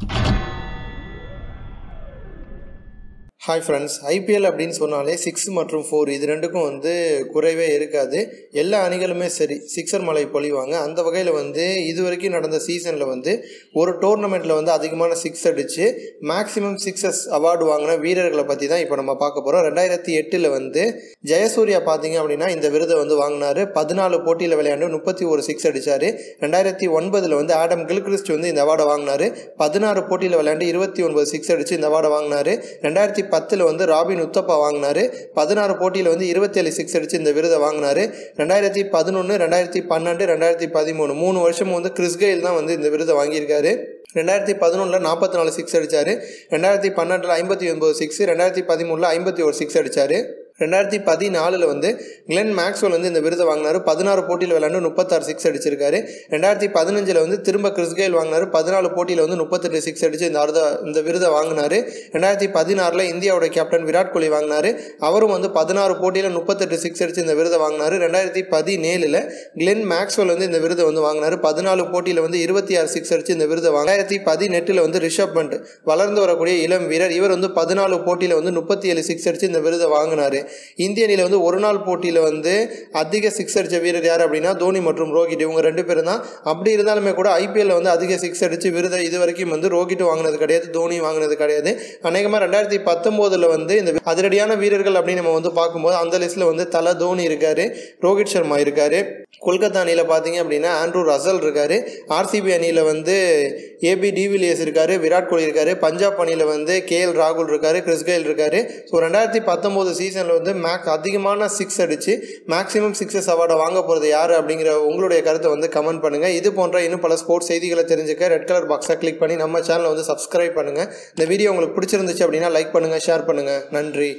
you hi friends IPL அப்படின்னு சொன்னாலே six மற்றும் ஃபோர் இது ரெண்டுக்கும் வந்து குறைவே இருக்காது. எல்லா அணிகளுமே சரி சிக்ஸர் மலை பொழிவாங்க. அந்த வகையில் வந்து இது வரைக்கும் நடந்த சீசனில் வந்து ஒரு டோர்னமெண்ட்டில் வந்து அதிகமான சிக்ஸ் அடித்து மேக்ஸிமம் சிக்ஸஸ் அவார்டு வாங்கின வீரர்களை பற்றி தான் இப்போ நம்ம பார்க்க போகிறோம் ரெண்டாயிரத்தி எட்டில் வந்து ஜெயசூர்யா பார்த்தீங்க அப்படின்னா இந்த விருதை வந்து வாங்கினார். பதினாலு போட்டியில் விளையாண்டு முப்பத்தி ஒரு சிக்ஸ் அடித்தார் ரெண்டாயிரத்தி ஒன்பதில் வந்து ஆடம் கில்கிறிஸ்ட் வந்து இந்த அவார்டை வாங்கினார். பதினாறு போட்டியில் விளையாண்டு இருபத்தி ஒன்பது சிக்ஸ் அடித்து இந்த அவார்டை வாங்கினார். ரெண்டாயிரத்தி பத்தில் வந்து ராபின் உத்தப்பா வாங்கினார். பதினாறு போட்டியில் வந்து இருபத்தேழு சிக்ஸ் அடித்து இந்த விருதை வாங்கினார். ரெண்டாயிரத்தி பதினொன்று ரெண்டாயிரத்தி பன்னெண்டு ரெண்டாயிரத்தி பதிமூணு மூணு வருஷமும் வந்து கிறிஸ்கெயில் தான் வந்து இந்த விருதை வாங்கியிருக்காரு. ரெண்டாயிரத்தி பதினொன்றில் நாற்பத்தி நாலு சிக்ஸ் அடித்தார் ரெண்டாயிரத்தி பன்னெண்டில் ஐம்பத்தி ஒன்பது சிக்ஸ் ரெண்டாயிரத்தி பதிமூணில் ஐம்பத்தி ஒரு சிக்ஸ் அடித்தார் ரெண்டாயிரத்தி பதினாலில் வந்து கிளென் மேக்ஸ்வெல் வந்து இந்த விருதை வாங்கினார். பதினாறு போட்டியில் விளையாண்டு முப்பத்தாறு சிக்ஸ் அடிச்சிருக்காரு. ரெண்டாயிரத்தி பதினஞ்சில் வந்து திரும்ப கிறிஸ்கேல் வாங்கினார். பதினாலு போட்டியில் வந்து முப்பத்தெட்டு சிக்ஸ் அடித்து இந்த அர்த இந்த விருதை வாங்கினார். ரெண்டாயிரத்தி பதினாறில் இந்தியாவோட கேப்டன் விராட் கோலி வாங்கினார். அவரும் வந்து பதினாறு போட்டியில் முப்பத்தெட்டு சிக்ஸ் அடித்து இந்த விருதை வாங்கினார். ரெண்டாயிரத்தி பதினேழில் கிளென் மேக்ஸ்வெல் வந்து இந்த விருதை வந்து வாங்கினார். பதினாலு போட்டியில் வந்து இருபத்தி ஆறு சிக்ஸ் அடித்து இந்த விருதை வாங்க ரெண்டாயிரத்தி பதினெட்டில் வந்து ரிஷப் பண்ட் வளர்ந்து வரக்கூடிய இளம் வீரர். இவர் வந்து பதினாலு போட்டியில் வந்து முப்பத்தி ஏழு சிக்ஸ் அடித்து இந்த விருதை வாங்கினார். இந்திய அணியில் வந்து ஒரு நாள் போட்டியில் வந்து அதிக சிக்ஸ் அடித்த வீரர் யார் அப்படின்னா தோனி மற்றும் ரோஹித். இவங்க ரெண்டு பேரும் தான். அப்படி இருந்தாலுமே கூட ஐபிஎல்ல வந்து அதிக சிக்ஸ் அடித்து விருதை இது வரைக்கும் வந்து ரோஹித் வாங்கினது கிடையாது தோனி வாங்கினது கிடையாது. அநேகமாக ரெண்டாயிரத்தி பத்தொம்போதில் வந்து இந்த அதிரடியான வீரர்கள் அப்படின்னு நம்ம வந்து பார்க்கும்போது அந்த லிஸ்ட்டில் வந்து தலை தோனி இருக்காரு ரோஹித் சர்மா இருக்காரு. கொல்கத்தா அணியில் பார்த்தீங்க அப்படின்னா ஆண்ட்ரூ ரசல் இருக்கார். ஆர்சிபி அணியில் வந்து ஏபி டிவிலியர்ஸ் இருக்கார் விராட் கோலி இருக்கார் பஞ்சாப் அணியில் வந்து கே எல் ராகுல் இருக்கார் கிறிஸ் கெயில் இருக்கார். ஸோ ரெண்டாயிரத்தி பத்தொம்போது சீசனில் வந்து மேக்ஸ் அதிகமான சிக்ஸ் அடித்து மேக்ஸிமம் சிக்ஸஸ் அவார்டை வாங்க போகிறது யார் அப்படிங்கிற உங்களுடைய கருத்தை வந்து கமெண்ட் பண்ணுங்கள் இது போன்ற இன்னும் பல ஸ்போர்ட்ஸ் செய்திகளை தெரிஞ்சுக்க ரெட் கலர் பாக்ஸை கிளிக் பண்ணி நம்ம சேனலை வந்து சப்ஸ்கிரைப் பண்ணுங்கள் இந்த வீடியோ உங்களுக்கு பிடிச்சிருந்துச்சு அப்படின்னா லைக் பண்ணுங்கள் ஷேர் பண்ணுங்கள் நன்றி.